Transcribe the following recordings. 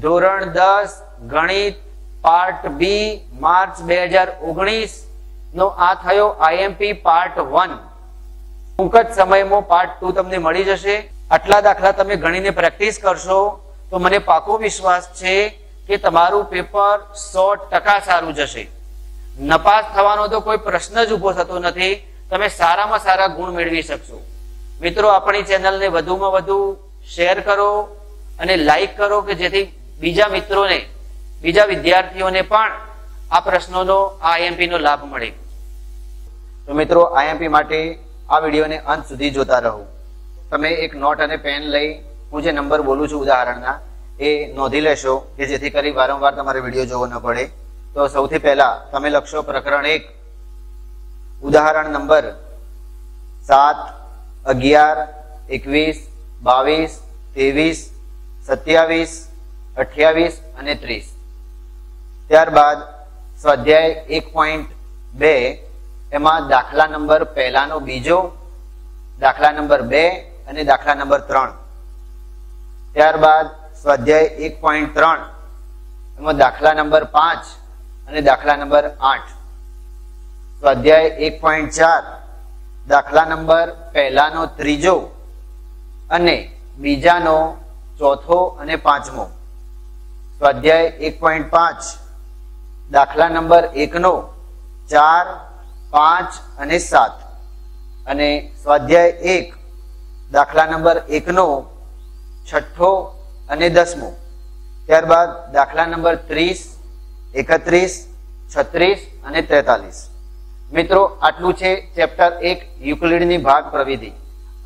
ધોરણ દસ, ગણિત, પાર્ટ બી, માર્ચ બે હજાર ઓગણીસ નો આ થયો આઈએમપી પાર્ટ વન. ટૂંક જ સમયમાં પાર્ટ ટુ તમને મળી જશે. આટલા દાખલા તમે ગણીને પ્રેક્ટિસ કરશો તો મને પાકો વિશ્વાસ છે કે તમારું પેપર સો ટકા સારું જશે. નપાસ થવાનો તો કોઈ પ્રશ્ન જ ઊભો થતો નથી. તમે સારામાં સારા ગુણ મેળવી શકશો. મિત્રો, આપણી ચેનલને વધુમાં વધુ શેર કરો અને લાઈક કરો કે જેથી બીજા મિત્રોને, બીજા વિદ્યાર્થીઓને પણ આ પ્રશ્નોનો આઈએમપી નો લાભ મળે. તો મિત્રો, આઈએમપી માટે આ વિડીયોને અંત સુધી જોતા રહો. તમે એક નોટ અને પેન લઈ હું જે નંબર બોલું છું ઉદાહરણના, એ નોંધી લેશો કે જેથી કરી વારંવાર તમારે વીડિયો જોવો ન પડે. તો સૌથી પહેલા તમે લખશો પ્રકરણ એક. ઉદાહરણ નંબર સાત, અગિયાર, એકવીસ, બાવીસ, ત્રેવીસ, સત્યાવીસ અઠ્યાવીસ અને ત્રીસ. ત્યારબાદ સ્વાધ્યાય એક પોઈન્ટ બે, એમાં દાખલા નંબર પહેલાનો બીજો, દાખલા નંબર બે અને દાખલા નંબર ત્રણ. ત્યારબાદ સ્વાધ્યાય એક પોઈન્ટ ત્રણ, એમાં દાખલા નંબર પાંચ અને દાખલા નંબર આઠ. સ્વાધ્યાય એક પોઈન્ટ ચાર, દાખલા નંબર પહેલાનો ત્રીજો અને બીજાનો ચોથો અને પાંચમો. સ્વાધ્યાય એક પોઈન્ટ પાંચ. દાખલા નંબર એકનો ચાર, પાંચ અને સાત. અને સ્વાધ્યાય એક, દાખલા નંબર એકનો છઠ્ઠો અને દસમો. ત્યારબાદ દાખલા નંબર ત્રીસ, એકત્રીસ, છત્રીસ અને તેતાલીસ. મિત્રો, આટલું છે ચેપ્ટર એક યુક્લિડની ભાગ પ્રવિધિ.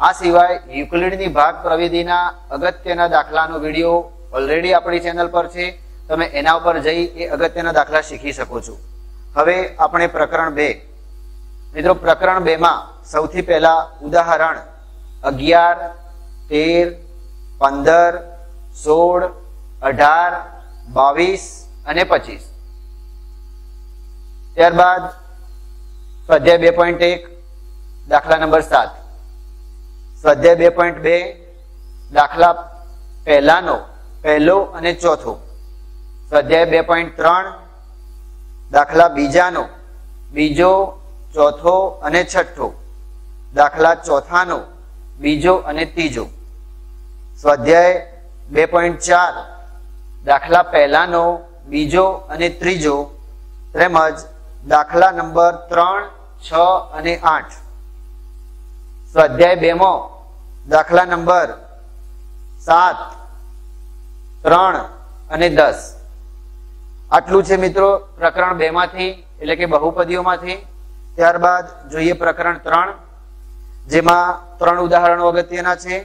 આ સિવાય યુક્લિડની ભાગ પ્રવિધિના અગત્યના દાખલાનો વીડિયો ઓલરેડી આપણી ચેનલ પર છે. તમે એના ઉપર જઈ એ અગત્યના દાખલા શીખી શકો છો. હવે આપણે પ્રકરણ બે. મિત્રો, પ્રકરણ બે માં સૌથી પહેલા ઉદાહરણ અગિયાર, તેર, પંદર, સોળ, અઢાર, બાવીસ અને પચીસ. ત્યારબાદ સ્વાધ્યાય બે પોઈન્ટ એક, દાખલા નંબર સાત. સ્વાધ્યાય બે પોઈન્ટ બે, દાખલા પહેલાનો પહેલો અને ચોથો. સ્વાધ્યાય બે પોઈન્ટ ત્રણ, દાખલા બીજાનો, બીજો, ચોથો અને છઠ્ઠો. દાખલા ચોથાનો, બીજો અને ત્રીજો. સ્વાધ્યાય બે પોઈન્ટ ચાર, દાખલા પહેલાનો, બીજો અને ત્રીજો, તેમજ દાખલા નંબર ત્રણ, છ અને આઠ. સ્વાધ્યાય બેમો, દાખલા નંબર સાત ત્રણ અને દસ. આટલું છે મિત્રો પ્રકરણ બે માંથી એટલે કે બહુપદીઓમાંથી. ત્યારબાદ જોઈએ પ્રકરણ ત્રણ, જેમાં ત્રણ ઉદાહરણો અગત્યના છે.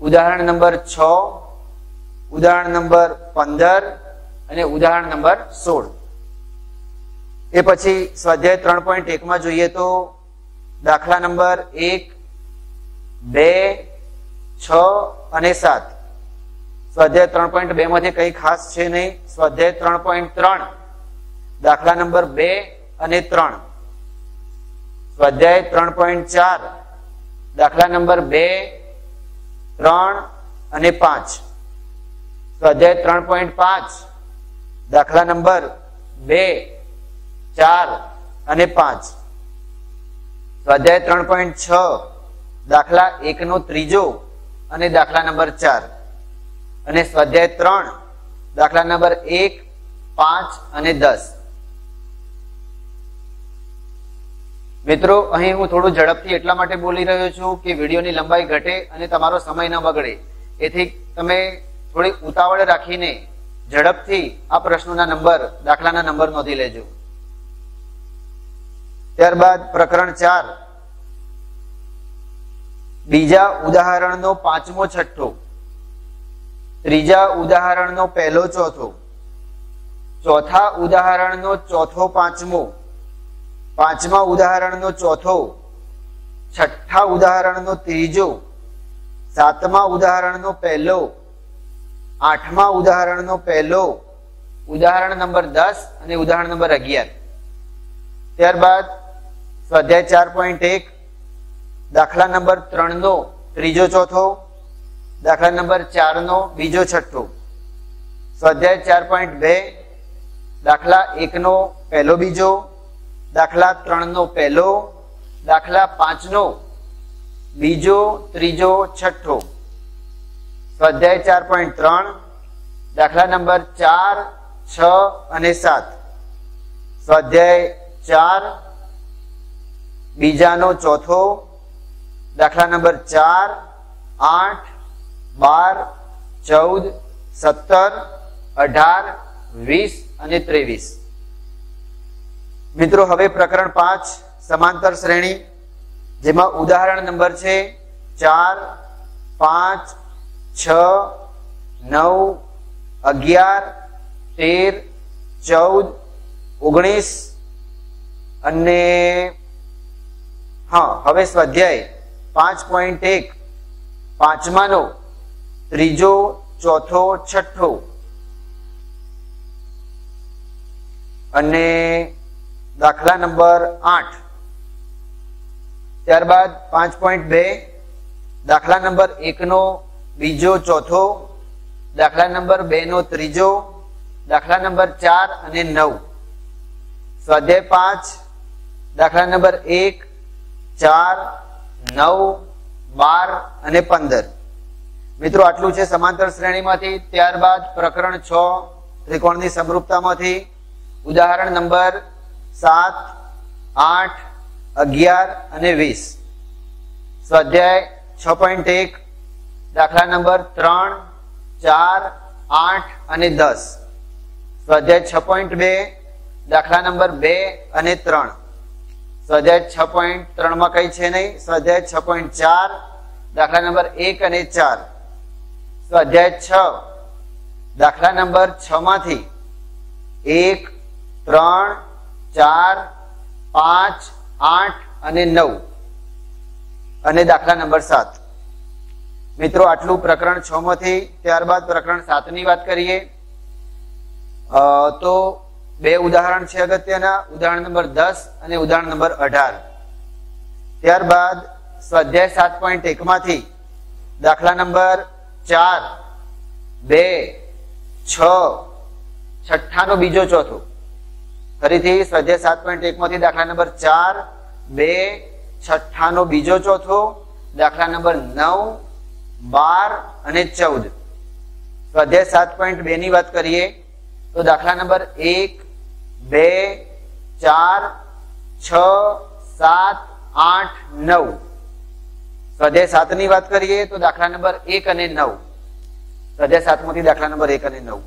ઉદાહરણ નંબર છ, ઉદાહરણ નંબર પંદર અને ઉદાહરણ નંબર સોળ. એ પછી સ્વાધ્યાય ત્રણ પોઈન્ટ એકમાં જોઈએ તો દાખલા નંબર એક, બે, છ અને સાત. સ્વાધ્યાય ત્રણ પોઈન્ટ બે માંથી કઈ ખાસ છે નહીં. સ્વાધ્યાય ત્રણ પોઈન્ટ ત્રણ. દાખલા નંબર બે અને ત્રણ. સ્વાધ્યાય ત્રણ પોઈન્ટ ચાર. દાખલા નંબર બે, ત્રણ અને પાંચ. સ્વાધ્યાય ત્રણ પોઈન્ટ પાંચ. દાખલા નંબર બે, ચાર અને પાંચ. સ્વાધ્યાય ત્રણ પોઈન્ટ છ. દાખલા એકનો ત્રીજો અને દાખલા નંબર ચાર. અને સ્વાધ્યાય ત્રણ, દાખલા નંબર એક, પાંચ અને દસ. મિત્રો, અહીં હું થોડું ઝડપથી એટલા માટે બોલી રહ્યો છું કે વિડીયોની લંબાઈ ઘટે અને તમારો સમય ન બગડે. એથી તમે થોડી ઉતાવળ રાખીને ઝડપથી આ પ્રશ્નોના નંબર, દાખલાના નંબર નોંધી લેજો. ત્યારબાદ પ્રકરણ ચાર. બીજા ઉદાહરણનો પાંચમો છઠ્ઠો. ત્રીજા ઉદાહરણનો પહેલો ચોથો. ચોથા ઉદાહરણનો ચોથો પાંચમો. પાંચમા ઉદાહરણનો ચોથો. છઠ્ઠા ઉદાહરણનો ત્રીજો. સાતમા ઉદાહરણનો પહેલો. આઠમા ઉદાહરણનો પહેલો. ઉદાહરણ નંબર દસ અને ઉદાહરણ નંબર અગિયાર. ત્યારબાદ સ્વાધ્યાય ચાર પોઈન્ટ એક. દાખલા નંબર ત્રણનો ત્રીજો ચોથો. દાખલા નંબર ચાર નો બીજો છઠ્ઠો. સ્વાધ્યાય ચાર પોઈન્ટ બે, દાખલા એકનો, પહેલો બીજો, દાખલા ત્રણનો, પહેલો, દાખલા પાંચનો, બીજો, ત્રીજો, છઠ્ઠો. સ્વાધ્યાય ચાર પોઈન્ટ ત્રણ, દાખલા નંબર ચાર, છ અને સાત. સ્વાધ્યાય ચાર, બીજાનો ચોથો, દાખલા નંબર ચાર, આઠ બાર, ચૌદ, સત્તર, અઢાર, વીસ અને ત્રેવીસ. મિત્રો, હવે પ્રકરણ પાંચ, સમાંતર શ્રેણી, જેમાં ઉદાહરણ નંબર છે ચાર, પાંચ, છ, નવ, અગિયાર, તેર, ચૌદ, ઓગણીસ અને હા, હવે સ્વાધ્યાય પાંચ પોઈન્ટ એક પાંચમાનો ત્રીજો, ચોથો, છઠ્ઠો. અને દાખલા નંબર આઠ. ત્યારબાદ પાંચ પોઈન્ટ બે. દાખલા નંબર એકનો બીજો, ચોથો. દાખલા નંબર બે નો ત્રીજો. દાખલા નંબર ચાર અને નવ. સ્વાધ્યાય પાંચ. દાખલા નંબર એક, ચાર, નવ, બાર અને પંદર. મિત્રો, આટલું છે સમાંતર શ્રેણીમાંથી. ત્યારબાદ પ્રકરણ છ, ત્રિકોણની સમરૂપતામાંથી. ઉદાહરણ નંબર સાત, આઠ, અગિયાર અને વીસ. સ્વાધ્યાય છ પોઈન્ટ એક, દાખલા નંબર ત્રણ, ચાર, આઠ અને દસ. સ્વાધ્યાય છ પોઈન્ટ બે, દાખલા નંબર બે અને ત્રણ. સ્વાધ્યાય છ પોઈન્ટ ત્રણમાં કઈ છે નહીં? સ્વાધ્યાય છ પોઈન્ટ ચાર, દાખલા નંબર એક અને ચાર. સ્વાધ્યાય છ. દાખલા નંબર છ માંથી એક, ત્રણ, ચાર, પાંચ, આઠ અને નવ. અને દાખલા નંબર સાત. મિત્રો, આટલું પ્રકરણ છ માંથી ત્યારબાદ પ્રકરણ સાતની વાત કરીએ. તો બે ઉદાહરણ છે અગત્યના. ઉદાહરણ નંબર દસ અને ઉદાહરણ નંબર અઢાર. ત્યારબાદ સ્વાધ્યાય સાત પોઈન્ટ એક માંથી દાખલા નંબર ચાર, બે, છ, છઠ્ઠાનો બીજો ચોથો. ફરીથી સ્વાધ્યાય સાત પોઈન્ટ એક માંથી દાખલા નંબર ચાર, બે, છઠ્ઠાનો બીજો ચોથો, દાખલા નંબર નવ, બાર અને ચૌદ. સ્વાધ્યાય સાત પોઈન્ટ બે ની વાત કરીએ, તો દાખલા નંબર એક, બે, ચાર, છ, સાત, આઠ, નવ. સ્વાધ્યાય સાતની વાત કરીએ તો દાખલા નંબર એક અને નવ. સ્વાધ્યાય સાતમાંથી દાખલા નંબર એક અને નવ.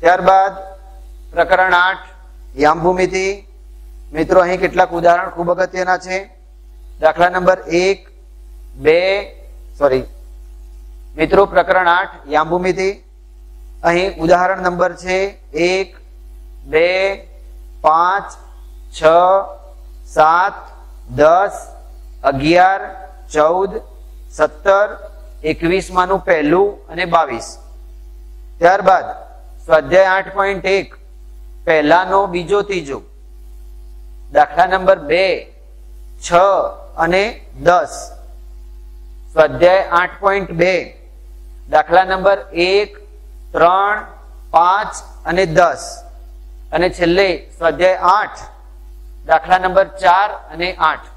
ત્યારબાદ પ્રકરણ આઠ, યામભૂમિતિ. મિત્રો, અહીં કેટલાક ઉદાહરણ ખૂબ અગત્યના છે. દાખલા નંબર એક, બે સોરી મિત્રો, પ્રકરણ આઠ, યામભૂમિતિ. અહીં ઉદાહરણ નંબર છે એક, બે, પાંચ, છ, સાત, દસ, અગિયાર ચૌદ, સત્તર એકવીસ માનું પહેલું અને બાવીસ. ત્યારબાદ સ્વાધ્યાય આઠ પોઈન્ટ એક, પહેલાનો બીજો ત્રીજો. દાખલા નંબર બે, છ અને દસ. સ્વાધ્યાય આઠ પોઈન્ટ બે, દાખલા નંબર એક, ત્રણ, પાંચ અને દસ. અને છેલ્લે સ્વાધ્યાય આઠ, દાખલા નંબર ચાર અને આઠ.